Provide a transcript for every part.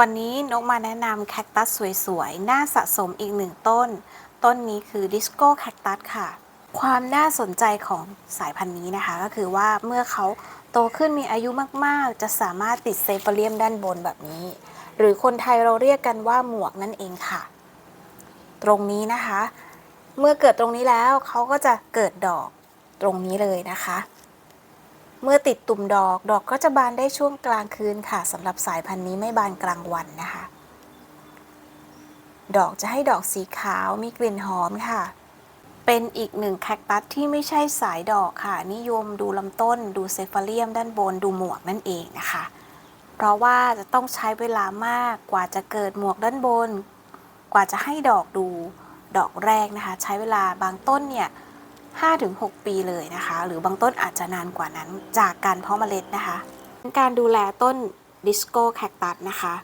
วันนี้นกมาแนะนำแคคตัสสวยๆ น่าสะสมอีกหนึ่งต้น ต้นนี้คือดิสโก้แคคตัสค่ะ ความน่าสนใจของสายพันธุ์นี้นะคะ ก็คือว่าเมื่อเขาโตขึ้นมีอายุมากๆ จะสามารถติดเซฟเลียมด้านบนแบบนี้ หรือคนไทยเราเรียกกันว่าหมวกนั่นเองค่ะ ตรงนี้นะคะ เมื่อเกิดตรงนี้แล้วเขาก็จะเกิดดอกตรงนี้เลยนะคะ เมื่อติดตุ่มดอกดอกก็จะบานได้ช่วงกลางคืนค่ะสำหรับสายพันธุ์นี้ไม่บานกลางวันนะคะ ดอกจะให้ดอกสีขาวมีกลิ่นหอมค่ะ เป็นอีกหนึ่งแคคตัสที่ไม่ใช่สายดอกค่ะ นิยมดูลำต้น ดูเซฟาเลียมด้านบนดูหมวกนั่นเองนะคะ เพราะว่าจะต้องใช้เวลามากกว่าจะเกิดหมวกด้านบน กว่าจะให้ดอกดูดอกแรกนะคะ ใช้เวลาบางต้นเนี่ย 5-6 ปีเลยนะคะ หรือบางต้นอาจจะนานกว่านั้นจากการเพาะเมล็ดนะคะ การดูแลต้นดิสโก้แคคตัสนะคะ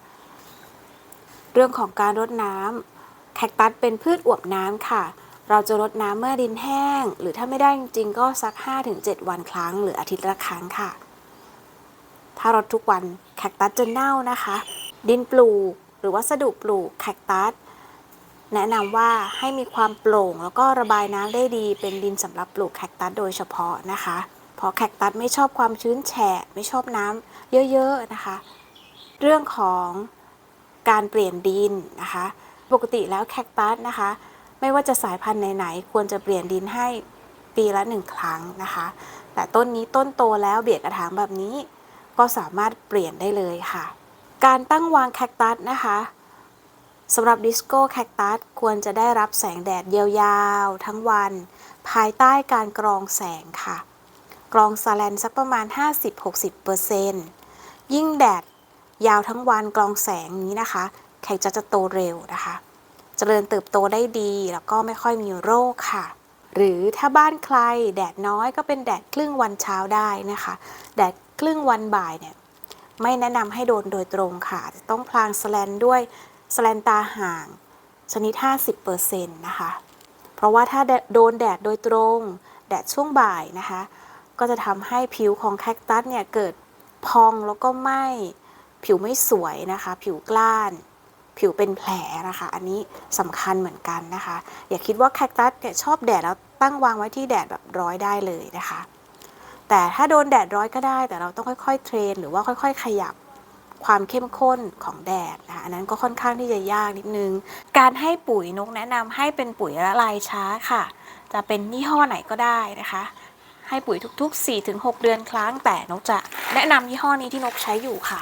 เรื่องของการรดน้ำแคคตัสเป็นพืชอวบน้ำค่ะ เราจะรดน้ำเมื่อดินแห้ง หรือถ้าไม่ได้จริงๆ ก็สัก 5-7 วันครั้ง หรืออาทิตย์ละครั้งค่ะ ถ้ารดทุกวันแคคตัสจะเน่านะคะ ดินปลูก หรือวัสดุปลูกแคคตัส แนะนำว่าให้มีความโปร่ง แล้วก็ระบายน้ำได้ดี เป็นดินสำหรับปลูกแคคตัสโดยเฉพาะนะคะ เพราะแคคตัสไม่ชอบความชื้นแฉะ ไม่ชอบน้ำเยอะๆนะคะ เรื่องของการเปลี่ยนดินนะคะ ปกติแล้วแคคตัสนะคะ ไม่ว่าจะสายพันธุ์ไหนๆควรจะเปลี่ยนดินให้ปีละหนึ่งครั้งนะคะ แต่ต้นนี้ต้นโตแล้วเบียดกระถางแบบนี้ ก็สามารถเปลี่ยนได้เลยค่ะ การตั้งวางแคคตัสนะคะ สำหรับดิสโก้แคคตัสควรจะได้รับแสงแดดยาวๆ ทั้งวัน ภายใต้การกรองแสงค่ะ กรองซาแลนสักประมาณ 50-60%ยิ่งแดดยาวทั้งวันกรองแสงนี้นะคะแคคจะจะโตเร็วนะคะ เจริญเติบโตได้ดีแล้วก็ไม่ค่อยมีโรคค่ะ หรือถ้าบ้านใครแดดน้อยก็เป็นแดดครึ่งวันเช้าได้นะคะ แดดครึ่งวันบ่ายเนี่ยไม่แนะนำให้โดนโดยตรงค่ะจะต้องพลางสแลนด้วย สแลนตาห่างชนิด 50%นะคะ เพราะว่าถ้าโดนแดดโดยตรง แดดช่วงบ่ายนะคะ ก็จะทำให้ผิวของแคคตัสเนี่ยเกิดพองแล้วก็ไหม้ผิวไม่สวยนะคะ ผิวกล้าน ผิวเป็นแผลนะคะ อันนี้สำคัญเหมือนกันนะคะ อย่าคิดว่าแคคตัสเนี่ยชอบแดดแล้วตั้งวางไว้ที่แดดแบบร้อยได้เลยนะคะ แต่ถ้าโดนแดดร้อยก็ได้ แต่เราต้องค่อยๆเทรน หรือว่าค่อย ๆ ขยับ ความเข้มข้นของแดดนะคะอันนั้นก็ค่อนข้างที่จะยากนิดนึง การให้ปุ๋ยนกแนะนำให้เป็นปุ๋ยละลายช้าค่ะ จะเป็นยี่ห้อไหนก็ได้นะคะ ให้ปุ๋ยทุกๆ 4-6 เดือนครั้งแต่นกจะแนะนำยี่ห้อนี้ที่นกใช้อยู่ค่ะ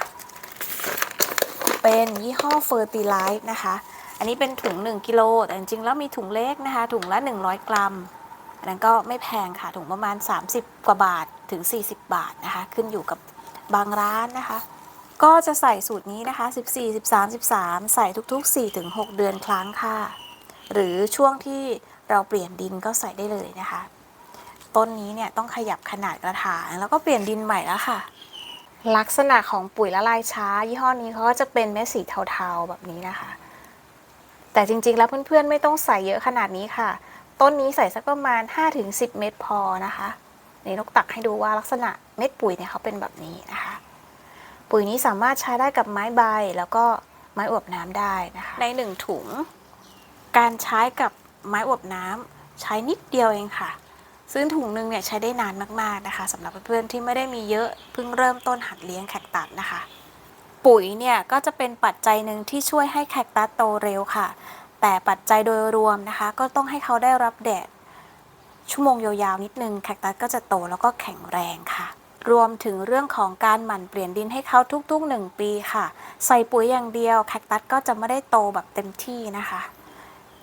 เป็นยี่ห้อเฟอร์ติไลท์นะคะอันนี้เป็นถุง 1 กิโล แต่จริงๆ แล้วมีถุงเล็กนะคะ ถุงละ 100 กรัม อันนั้นก็ไม่แพงค่ะ ถุงประมาณ 30 กว่าบาทถึง 40 บาทนะคะ ขึ้นอยู่กับบางร้านนะคะ ก็จะใส่สูตรนี้นะคะ 14 13 13 ใส่ทุกๆ 4-6 เดือนครั้งค่ะ หรือช่วงที่เราเปลี่ยนดินก็ใส่ได้เลยนะคะ ต้นนี้เนี่ยต้องขยับขนาดกระถางแล้วก็เปลี่ยนดินใหม่แล้วค่ะ ลักษณะของปุ๋ยละลายช้า ยี่ห้อนี้เขาก็จะเป็นเม็ดสีเทาๆแบบนี้นะคะ แต่จริงๆแล้วเพื่อนๆไม่ต้องใส่เยอะขนาดนี้ค่ะ ต้นนี้ใส่สักประมาณ 5-10 เม็ดพอนะคะ นี่นกตักให้ดูว่าลักษณะเม็ดปุ๋ยเนี่ยเขาเป็นแบบนี้นะคะ ปุ๋ยนี้สามารถใช้ได้กับไม้ใบแล้วก็ไม้อวบน้ำได้นะคะ ในหนึ่งถุง การใช้กับไม้อวบน้ำใช้นิดเดียวเองค่ะซึ่งถุงหนึงเนี่ยใช้ได้นานมากๆนะคะสำหรับเพื่อนๆที่ไม่ได้มีเยอะเพิ่งเริ่มต้นหัดเลี้ยงแคคตัสนะคะ ปุ๋ยเนี่ยก็จะเป็นปัจจัยหนึ่งที่ช่วยให้แคคตัสโตเร็วค่ะ แต่ปัจจัยโดยรวมนะคะ ก็ต้องให้เขาได้รับแดดชั่วโมงยาวๆนิดนึงแคคตัสก็จะโตแล้วก็แข็งแรงค่ะ รวมถึงเรื่องของการหมั่นเปลี่ยนดินให้เขาทุกๆ 1 ปีค่ะ ใส่ปุ๋ยอย่างเดียวแคคตัสก็จะไม่ได้โตแบบเต็มที่นะคะ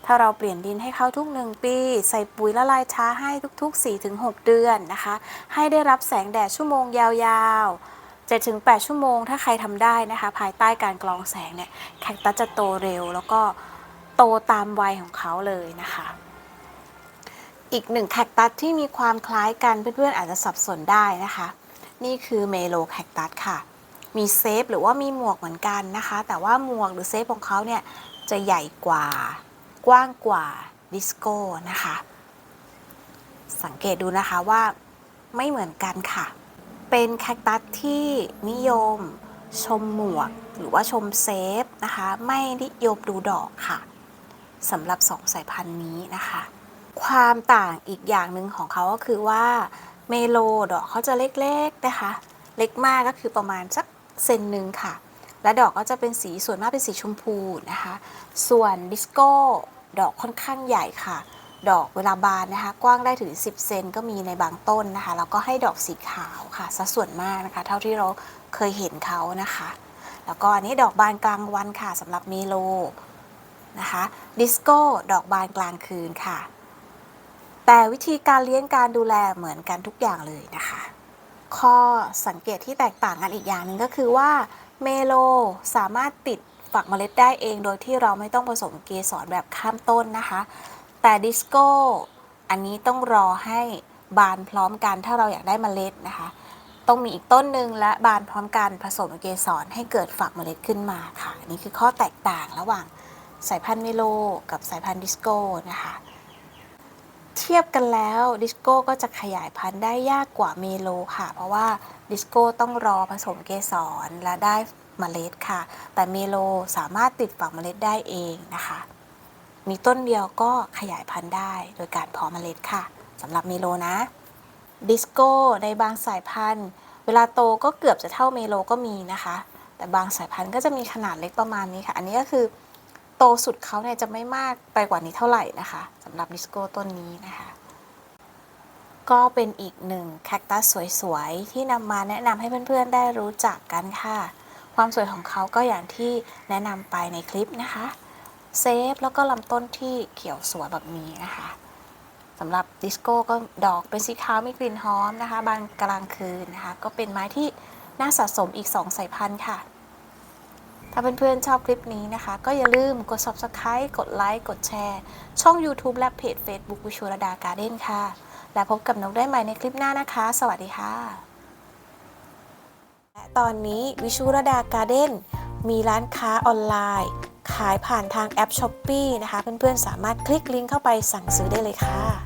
ถ้าเราเปลี่ยนดินให้เขาทุก1ปี ใส่ปุ๋ยละลายช้าให้ทุกๆ 4-6 เดือนนะคะ ให้ได้รับแสงแดดชั่วโมงยาวๆ 7-8 ชั่วโมง ถ้าใครทำได้นะคะ ภายใต้การกรองแสงเนี่ยแคคตัสจะโตเร็ว แล้วก็โตตามวัยของเขาเลยนะคะอีกหนึ่งแคคตัสที่มีความคล้ายกันเพื่อนๆอาจจะสับสนได้นะคะ นี่คือเมโลแคคตัสค่ะ มีเซฟหรือว่ามีหมวกเหมือนกันนะคะ แต่ว่าหมวกหรือเซฟของเขาเนี่ยจะใหญ่กว่า กว้างกว่าดิสโก้นะคะ สังเกตดูนะคะว่าไม่เหมือนกันค่ะ เป็นแคคตัสที่นิยมชมหมวกหรือว่าชมเซฟนะคะ ไม่นิยมดูดอกค่ะสำหรับสองสายพันธุ์นี้นะคะ ความต่างอีกอย่างหนึ่งของเขาก็คือว่า เมโลดอกเขาจะเล็กๆนะคะ เล็กมากก็คือประมาณสักเซนหนึ่งค่ะ และดอกก็จะเป็นสีส่วนมากเป็นสีชมพูนะคะ ส่วนดิสโก้ดอกค่อนข้างใหญ่ค่ะ ดอกเวลาบานนะคะ กว้างได้ถึง 10 เซนก็มีในบางต้นนะคะ แล้วก็ให้ดอกสีขาวค่ะสัดส่วนมากนะคะ เท่าที่เราเคยเห็นเขานะคะ แล้วก็อันนี้ดอกบานกลางวันค่ะสำหรับเมโลนะคะ ดิสโก้ดอกบานกลางคืนค่ะ แต่วิธีการเลี้ยงการดูแลเหมือนกันทุกอย่างเลยนะคะ ข้อสังเกตที่แตกต่างกันอีกอย่างหนึ่งก็คือว่าเมโลสามารถติดฝักเมล็ดได้เองโดยที่เราไม่ต้องผสมเกสรแบบข้ามต้นนะคะ แต่ดิสโก้อันนี้ต้องรอให้บานพร้อมกันถ้าเราอยากได้เมล็ดนะคะ ต้องมีอีกต้นหนึ่งและบานพร้อมกันผสมเกสรให้เกิดฝักเมล็ดขึ้นมาค่ะนนี่คือข้อแตกต่างระหว่างสายพันธุ์เมโลกับสายพันธุ์ดิสโก้นะคะ ทียบกันแล้วดิสโก้ก็จะขยายพันธุ์ได้ยากกว่าเมโลค่ะ เพราะว่าดิสโก้ต้องรอผสมเกสรและได้เมล็ดค่ะ แต่เมโลสามารถติดฝักเมล็ดได้เองนะคะ มีต้นเดียวก็ขยายพันธุ์ได้โดยการเพาะเมล็ดค่ะสำหรับเมโลนะ ดิสโก้ในบางสายพันธุ์ เวลาโตก็เกือบจะเท่าเมโลก็มีนะคะ แต่บางสายพันธุ์ก็จะมีขนาดเล็กประมาณนี้ค่ะ อันนี้ก็คือ โตสุดเขาเนี่ยจะไม่มากไปกว่านี้เท่าไหร่นะคะสำหรับดิสโก้ต้นนี้นะคะ ก็เป็นอีกหนึ่งแคคตัสสวยๆ ที่นำมาแนะนำให้เพื่อนๆได้รู้จักกันค่ะ ความสวยของเขาก็อย่างที่แนะนำไปในคลิปนะคะเซฟแล้วก็ลำต้นที่เขียวสวยแบบนี้นะคะสำหรับดิสโก้ก็ดอกเป็นสีขาวมีกลิ่นหอมนะคะ บานกลางคืนนะคะ ก็เป็นไม้ที่น่าสะสมอีก 2 สายพันธุ์ค่ะ ถ้าเพื่อนๆชอบคลิปนี้นะคะ ก็อย่าลืมกด subscribe กดไลค์ กดแชร์ ช่อง YouTube และเพจ Facebook วิชุรดาการ์เด้นค่ะ และพบกับนกได้ใหม่ในคลิปหน้านะคะ สวัสดีค่ะ และตอนนี้วิชุรดาการ์เด้นมีร้านค้าออนไลน์ ขายผ่านทางแอป s h อ p e e นะคะ เพื่อนๆ สามารถคลิกลิงก์เข้าไปสั่งซื้อได้เลยค่ะ